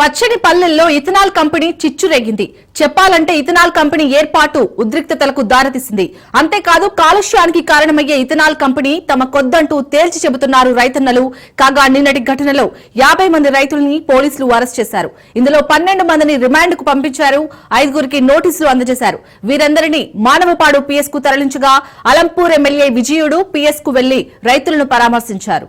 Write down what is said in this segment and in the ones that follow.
పచ్చని పల్లెల్లో ethanol company చిచ్చురేగింది. చెప్పాలంటే ఇథనాల్ కంపెనీ ఏర్పాటు ఉద్రిక్తతలకు దారితీసింది. అంతేకాదు కాలుష్యానికి కారణమయ్యే ఇథనాల్ కంపెనీ తమ కొద్దంటూ తేల్చి చెబుతున్నారు రైతన్నలు. కాగా నిన్నటి ఘటనలో యాభై మంది రైతుల్ని పోలీసులు అరెస్ట్ చేశారు. ఇందులో పన్నెండు మందిని రిమాండ్కు పంపించారు. ఐదుగురికి నోటీసులు అందజేశారు. వీరందరినీ మానవపాడు పిఎస్కు తరలించగా అలంపూర్ ఎమ్మెల్యే విజయుడు పిఎస్కు వెళ్ళి రైతులను పరామర్శించారు.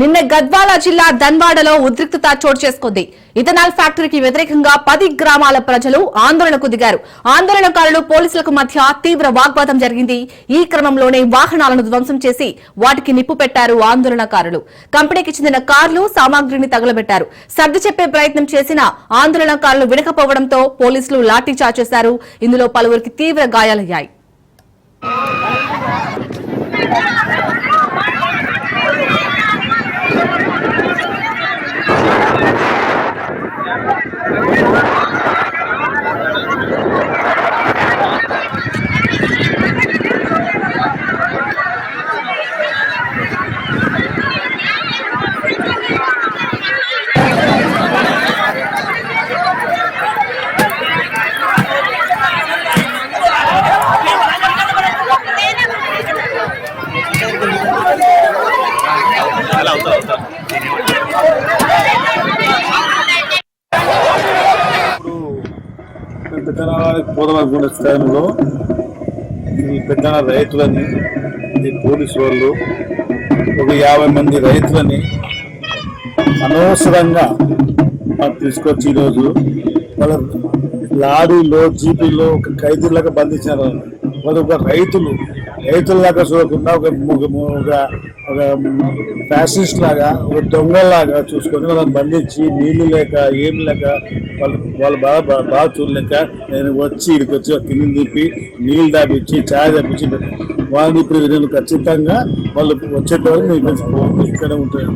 నిన్న గద్వాల జిల్లా దన్వాడలో ఉద్రిక్తత చోటు చేసుకుంది. ఇథనాల్ ఫ్యాక్టరీకి వ్యతిరేకంగా పది గ్రామాల ప్రజలు ఆందోళనకు దిగారు. ఆందోళనకారులు పోలీసులకు మధ్య తీవ్ర వాగ్వాదం జరిగింది. ఈ క్రమంలోనే వాహనాలను ధ్వంసం చేసి వాటికి నిప్పు పెట్టారు ఆందోళనకారులు. కంపెనీకి చెందిన కార్లు సామాగ్రిని తగలబెట్టారు. సర్ది చెప్పే ప్రయత్నం చేసిన ఆందోళనకారులు వినకపోవడంతో పోలీసులు లాఠీచార్జ్ చేశారు. ఇందులో పలువురికి తీవ్ర గాయాలయ్యాయి ఇప్పుడు పెద్దనానికి పోదామనుకునే స్థానంలో ఈ పెద్ద రైతులని ఈ పోలీసు వాళ్ళు ఒక యాభై మంది రైతులని అనవసరంగా మాకు తీసుకొచ్చి ఈరోజు వాళ్ళ లారీలో జీపీలో ఒక ఖైదీలాగా బంధించారు వాళ్ళు ఒక రైతులు లాగా చూడకుండా ఒక ఒక ఒక ఒక ఫ్యాసిస్ట్ లాగా ఒక దొంగలాగా చూసుకొని వాళ్ళని బంధించి నీళ్ళు లేక ఏమి లేక వాళ్ళు వాళ్ళు బాగా బాగా చూడలేక నేను వచ్చి ఇక్కడికి వచ్చి తిని తిప్పి నీళ్ళు దాపించి ఛాయ్ దాపించి వాళ్ళని ఇప్పుడు నేను ఖచ్చితంగా వాళ్ళు వచ్చేటప్పుడు నేను ఇక్కడ ఉంటాను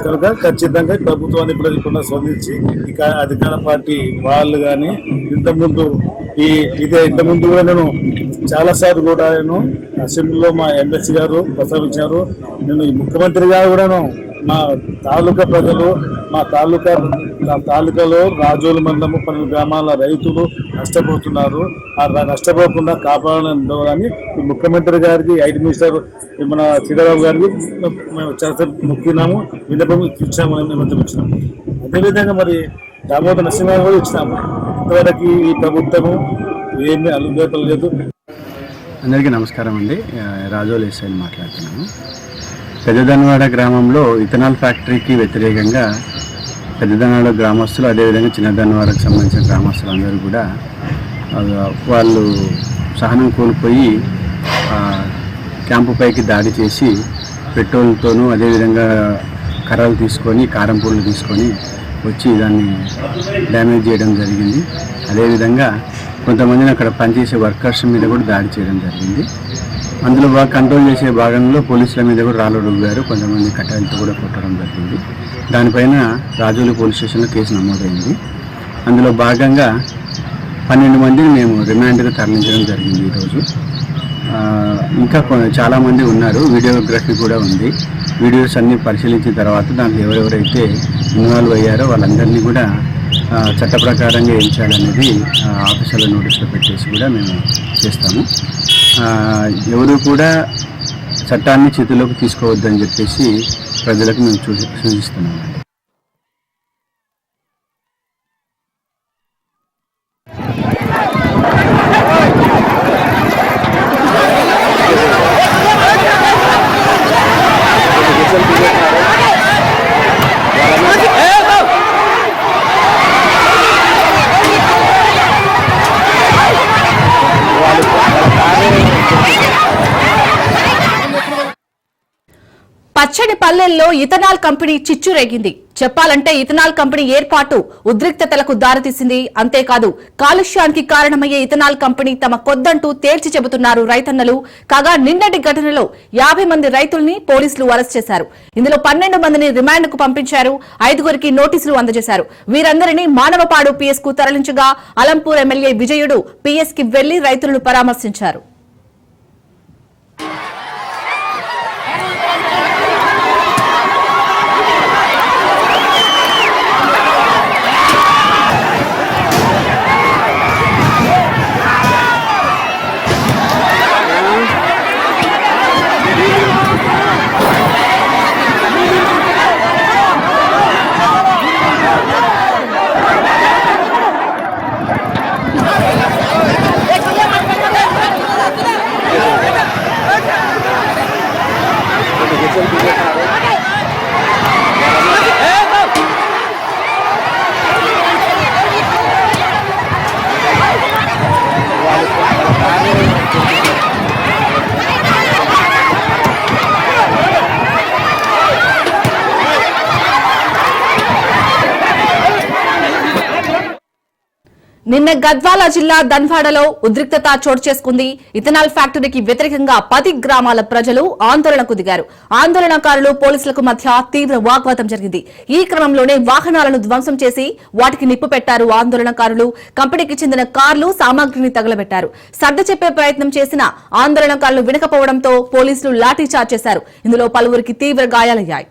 కనుక ఖచ్చితంగా ప్రభుత్వాన్ని ఇప్పుడు ఇప్పుడు స్పందించి ఇక అధికార పార్టీ వాళ్ళు కానీ ఇంతకుముందు ఈ ఇదే ఇంతకుముందు కూడా నేను చాలా సార్లు కూడా నేను అసెంబ్లీలో మా ఎమ్మెల్సీ గారు ప్రస్తావించారు నేను ఈ ముఖ్యమంత్రి గారు కూడాను మా తాలూకా ప్రజలు మా తాలూకా నా తాలూకాలో రాజోలు మండలము పన్నెండు గ్రామాల రైతులు నష్టపోతున్నారు. ఆ నష్టపోకుండా కాపాడాలని ఈ ముఖ్యమంత్రి గారికి ఐటీ మినిస్టర్ మన శ్రీధరరావు గారికి మేము చాలా మొక్కినాము విన్నపం ఇచ్చాము నిమిత్తం ఇచ్చినాము. అదేవిధంగా మరి దామోదర్ నరసింహారావు కూడా ఇచ్చినాము. ఇంతవరకు ఈ ప్రభుత్వము ఏమీ అలుగేతలు అందరికీ నమస్కారం అండి. ఆ, రాజోల్ ఎస్ఐని మాట్లాడుతున్నాను పెద్దదనవాడ గ్రామంలో ఇథనాల్ ఫ్యాక్టరీకి వ్యతిరేకంగా పెద్దదనవాడ గ్రామస్తులు అదేవిధంగా చిన్నదనవాడకు సంబంధించిన గ్రామస్తులు అందరూ కూడా వాళ్ళు సహనం కోల్పోయి క్యాంపుపైకి దాడి చేసి పెట్రోల్తోనూ అదేవిధంగా కర్రలు తీసుకొని కారం పొడులు తీసుకొని వచ్చి దాన్ని డ్యామేజ్ చేయడం జరిగింది. అదేవిధంగా కొంతమందిని అక్కడ పనిచేసే వర్కర్స్ మీద కూడా దాడి చేయడం జరిగింది. అందులో బాగా కంట్రోల్ చేసే భాగంలో పోలీసుల మీద కూడా రాళ్ళు రుగ్గారు కొంతమంది కట్టాలతో కూడా కొట్టడం జరిగింది. దానిపైన రాజోలి పోలీస్ స్టేషన్లో కేసు నమోదైంది. అందులో భాగంగా పన్నెండు మందిని మేము రిమాండ్గా తరలించడం జరిగింది ఈరోజు. ఇంకా కొ- చాలామంది ఉన్నారు. వీడియోగ్రఫీ కూడా ఉంది. వీడియోస్ అన్నీ పరిశీలించిన తర్వాత దాంట్లో ఎవరెవరైతే ఇన్వాల్వ్ అయ్యారో వాళ్ళందరినీ కూడా చట్ట ప్రకారంగా ఏం చేయాలనేది ఆ, ఆఫీసర్ల పెట్టేసి కూడా మేము చేస్తాము. ఎవరు కూడా చట్టాన్ని చేతిలోకి తీసుకోవద్దని చెప్పేసి ప్రజలకు మేము సూచిస్తున్నాం పచ్చడి పల్లెల్లో ఇథనాల్ కంపెనీ చిచ్చు రేగింది చెప్పాలంటే ఇథనాల్ కంపెనీ ఏర్పాటు ఉద్రిక్తతలకు దారితీసింది. అంతేకాదు కాలుష్యానికి కారణమయ్యే ఇథనాల్ కంపెనీ తమ కొద్దంటూ తేల్చి చెబుతున్నారు రైతన్నలు. కాగా నిన్నటి ఘటనలో యాభై మంది రైతుల్ని పోలీసులు అరెస్ట్ చేశారు. ఇందులో పన్నెండు మందిని రిమాండ్కు పంపించారు. ఐదుగురికి నోటీసులు అందజేశారు. వీరందరినీ మానవపాడు పిఎస్కు తరలించగా అలంపూర్ ఎమ్మెల్యే విజయుడు పిఎస్కి వెళ్ళి రైతులను పరామర్శించారు. నిన్న గద్వాల జిల్లా ధన్వాడలో ఉద్రిక్తత చోటు చేసుకుంది. ఇథనాల్ ఫ్యాక్టరీకి వ్యతిరేకంగా పది గ్రామాల ప్రజలు ఆందోళనకు దిగారు. ఆందోళనకారులు పోలీసులకు మధ్య తీవ్ర వాగ్వాదం జరిగింది. ఈ క్రమంలోనే వాహనాలను ధ్వంసం చేసి వాటికి నిప్పు పెట్టారు ఆందోళనకారులు. కంపెనీకి చెందిన కార్లు సామాగ్రిని తగలబెట్టారు. సర్ది చెప్పే ప్రయత్నం చేసిన ఆందోళనకారులు వినకపోవడంతో పోలీసులు లాఠీచార్జ్ చేశారు. ఇందులో పలువురికి తీవ్ర గాయాలయ్యాయి.